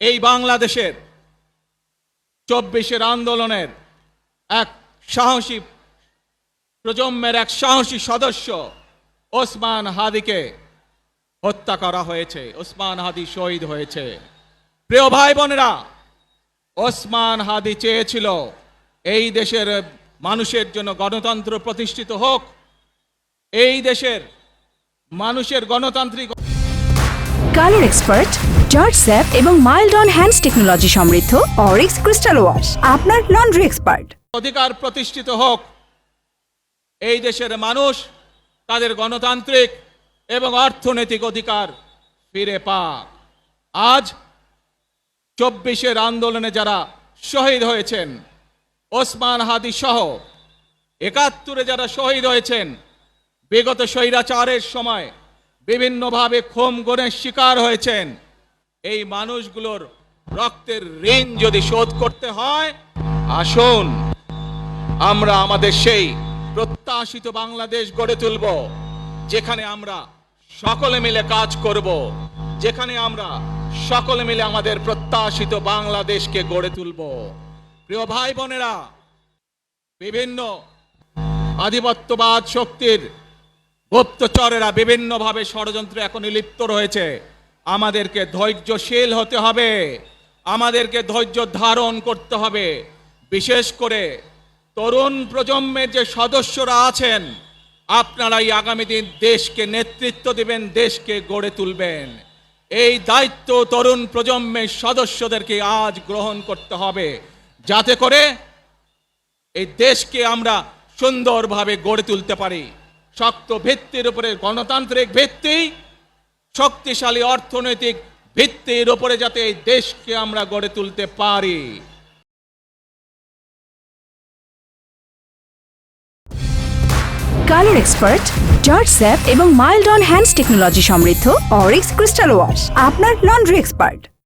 এই বাংলাদেশের চব্বিশের আন্দোলনের এক সাহসী প্রজন্মের এক সাহসী সদস্য ওসমান হাদিকে হত্যা করা হয়েছে, ওসমান হাদি শহীদ হয়েছে। প্রিয় ভাই বোনেরা, ওসমান হাদি চেয়েছিল এই দেশের মানুষের জন্য গণতন্ত্র প্রতিষ্ঠিত হোক, এই দেশের মানুষের গণতান্ত্রিক কালার এক্সপার্ট জর্জ স্যাপ এবং মাইল্ড অন হ্যান্ডস টেকনোলজি সমৃদ্ধ অরিক্স ক্রিস্টাল ওয়াশ, আপনার লন্ড্রি এক্সপার্ট। অধিকার প্রতিষ্ঠিত হোক, এই দেশের মানুষ তাদের গণতান্ত্রিক এবং অর্থনৈতিক অধিকার ফিরে পাক। আজ চব্বিশের আন্দোলনে যারা শহীদ হয়েছেন, ওসমান হাদি সহ একাত্তরে যারা শহীদ হয়েছেন, বিগত স্বৈরাচারের সময় বিভিন্নভাবে খোম গণের শিকার হয়েছেন। এই মানুষগুলোর রক্তের ঋণ যদি শোধ করতে হয়, আসুন, আমরা আমাদের সেই প্রত্যাশিত বাংলাদেশ গড়ে তুলব, যেখানে আমরা সকলে মিলে কাজ করব, যেখানে আমরা সকলে মিলে আমাদের প্রত্যাশিত বাংলাদেশকে গড়ে তুলব। প্রিয় ভাই বোনেরা, বিভিন্ন আধিপত্যবাদ শক্তির গুপ্তচরেরা বিভিন্নভাবে ষড়যন্ত্রে এখন লিপ্ত রয়েছে। আমাদেরকে ধৈর্যশীল হতে হবে। আমাদেরকে ধৈর্য ধারণ করতে হবে। বিশেষ করে তরুণ প্রজন্মের যে সদস্যরা আছেন, আপনারাই আগামী দিন দেশকে নেতৃত্ব দিবেন, দেশকে গড়ে তুলবেন। এই দায়িত্ব তরুণ প্রজন্মের সদস্যদেরকে আজ গ্রহণ করতে হবে। যাতে করে এই দেশকে আমরা সুন্দরভাবে গড়ে তুলতে পারি। শক্ত ভিত্তির উপরে গণতান্ত্রিক ভিত্তি, শক্তিশালী অর্থনৈতিক ভিত্তির উপরে যাতে এই দেশকে আমরা গড়ে তুলতে পারি। কালার এক্সপার্ট জর্জ স্যাপ এবং মাইল্ড অন হ্যান্ডস টেকনোলজি সমৃদ্ধ অরিক্স ক্রিস্টাল ওয়াশ, আপনার লন্ড্রি এক্সপার্ট।